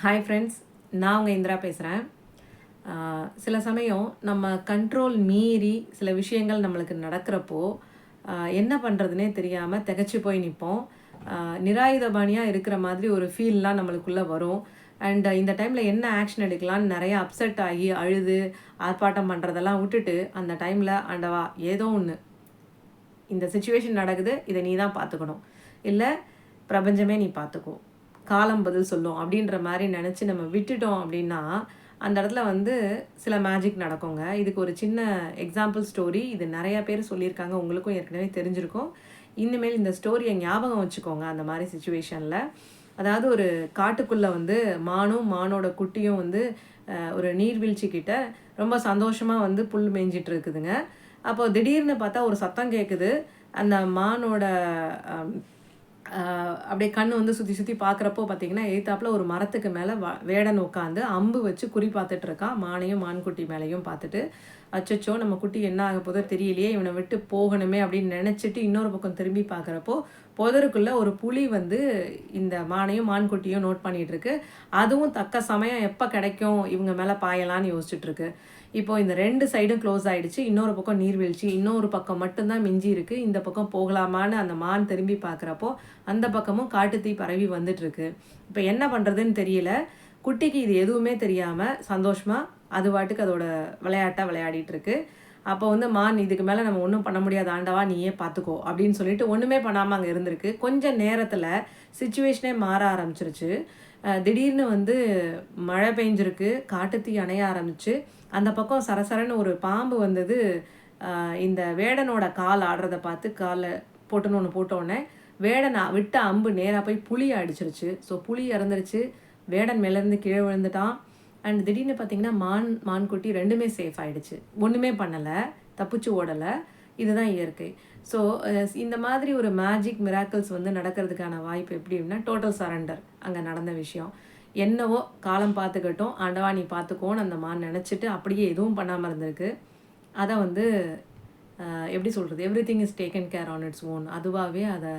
Hi friends நான் உங்கள் இந்திரா பேசுகிறேன் சில சமயம் நம்ம கண்ட்ரோல் மீறி சில விஷயங்கள் நம்மளுக்கு நடக்கிறப்போ என்ன பண்ணுறதுனே தெரியாமல் திகச்சு போய் நிற்போம் நிராயுதபாணியாக இருக்கிற மாதிரி ஒரு ஃபீல்லாம் நம்மளுக்குள்ளே வரும். அண்ட் இந்த டைமில் என்ன ஆக்ஷன் எடுக்கலாம்னு நிறைய அப்செட் ஆகி அழுது ஆர்ப்பாட்டம் பண்ணுறதெல்லாம் விட்டுட்டு அந்த டைமில் ஆண்டவா ஏதோ ஒன்று இந்த சுச்சுவேஷன் நடக்குது இதை நீ தான் பார்த்துக்கணும். இல்லை பிரபஞ்சமே நீ பார்த்துக்கோ. காலம் பதில் சொல்லும் அப்படின்ற மாதிரி நினச்சி நம்ம விட்டுட்டோம் அப்படின்னா அந்த இடத்துல வந்து சில மேஜிக் நடக்குங்க. இதுக்கு ஒரு சின்ன எக்ஸாம்பிள் ஸ்டோரி இது நிறைய பேர் சொல்லியிருக்காங்க. உங்களுக்கும் ஏற்கனவே தெரிஞ்சிருக்கும். இனிமேல் இந்த ஸ்டோரியை ஞாபகம் வச்சுக்கோங்க அந்த மாதிரி சுச்சுவேஷனில் அதாவது ஒரு காட்டுக்குள்ளே வந்து மானும் மானோட குட்டியும் வந்து ஒரு நீர்வீழ்ச்சி கிட்ட ரொம்ப சந்தோஷமாக வந்து புல் மேய்ஞ்சிட்டு இருக்குதுங்க. அப்போது திடீர்னு பார்த்தா ஒரு சத்தம் கேட்குது அந்த மானோட அப்படியே கண் வந்து சுற்றி சுற்றி பார்க்குறப்போ பார்த்தீங்கன்னா எய்த்தாப்புல ஒரு மரத்துக்கு மேலே வேடன் உட்காந்து அம்பு வச்சு குறி பார்த்துட்ருக்கான் மானையும் மான்குட்டி மேலேயும் பார்த்துட்டு அச்சச்சோ நம்ம குட்டி என்ன ஆக போதோ தெரியலையே இவனை விட்டு போகணுமே அப்படின்னு நினச்சிட்டு இன்னொரு பக்கம் திரும்பி பார்க்குறப்போ புதருக்குள்ள ஒரு புலி வந்து இந்த மானையும் மான் குட்டியும் நோட் பண்ணிகிட்ருக்கு அதுவும் தக்க சமயம் எப்போ கிடைக்கும் இவங்க மேலே பாயலான்னு யோசிச்சுட்ருக்கு இப்போது இப்போ இந்த ரெண்டு சைடும் க்ளோஸ் ஆகிடுச்சு இன்னொரு பக்கம் நீர்வீழ்ச்சி இன்னொரு பக்கம் மட்டும்தான் மிஞ்சி இருக்குது இந்த பக்கம் போகலாமான்னு அந்த மான் திரும்பி பார்க்குறப்போ அந்த பக்கமும் காட்டுத்தீ பரவி வந்துட்டுருக்கு. இப்போ என்ன பண்ணுறதுன்னு தெரியல. குட்டிக்கு இது எதுவுமே தெரியாமல் சந்தோஷமாக அது பாட்டுக்கு அதோட விளையாட்டாக விளையாடிட்டுருக்கு. அப்போ வந்து மான் இதுக்கு மேலே நம்ம ஒன்றும் பண்ண முடியாது ஆண்டவா நீயே பார்த்துக்கோ அப்படின்னு சொல்லிட்டு ஒன்றுமே பண்ணாமல் அங்கே இருந்திருக்கு. கொஞ்சம் நேரத்தில் சுச்சுவேஷனே மாற ஆரம்பிச்சிருச்சு. திடீர்னு வந்து மழை பெஞ்சிருக்கு காட்டுத்தீ அணைய ஆரம்பிச்சு அந்த பக்கம் சரசரன்னு ஒரு பாம்பு வந்தது. இந்த வேடனோட கால் ஆடுறத பார்த்து காலை போட்டுன்னு ஒன்று போட்டோடனே வேடனை விட்ட அம்பு நேராக போய் புளி அடிச்சிருச்சு. ஸோ புளி இறந்துருச்சு வேடன் மேலேருந்து கீழே விழுந்துட்டான். அண்ட் திடீர்னு பார்த்தீங்கன்னா மான் மான்குட்டி ரெண்டுமே சேஃப் ஆகிடுச்சு ஒன்றுமே பண்ணலை. தப்பிச்சு ஓடலை. இதுதான் இயற்கை. ஸோ இந்த மாதிரி ஒரு மேஜிக் மிராக்கிள்ஸ் வந்து நடக்கிறதுக்கான வாய்ப்பு எப்படி அப்படின்னா டோட்டல் சரண்டர் அங்கே நடந்த விஷயம். என்னவோ காலம் பார்த்துக்கட்டும் ஆண்டவா நீ பார்த்துக்கோன்னு அந்த மான் நினச்சிட்டு அப்படியே எதுவும் பண்ணாமல் இருந்திருக்கு. அதை வந்து எப்படி சொல்கிறது every thing is taken care on its own அதுவாகவே அதை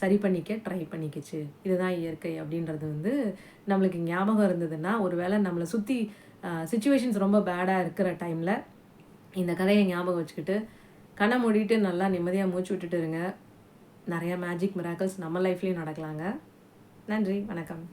சரி பண்ணிக்க ட்ரை பண்ணிக்கிச்சு. இதுதான் இயற்கை அப்படின்றது வந்து நம்மளுக்கு ஞாபகம் இருந்ததுன்னா ஒருவேளை நம்மளை சுற்றி சுச்சுவேஷன்ஸ் ரொம்ப பேடாக இருக்கிற டைமில் இந்த கதையை ஞாபகம் வச்சுக்கிட்டு கண்ணை மூடிட்டு நல்லா நிம்மதியாக மூச்சு விட்டுட்டு இருங்க. நிறையா மேஜிக் மிராக்கல்ஸ் நம்ம லைஃப்லேயும் நடக்கலாங்க. நன்றி வணக்கம்.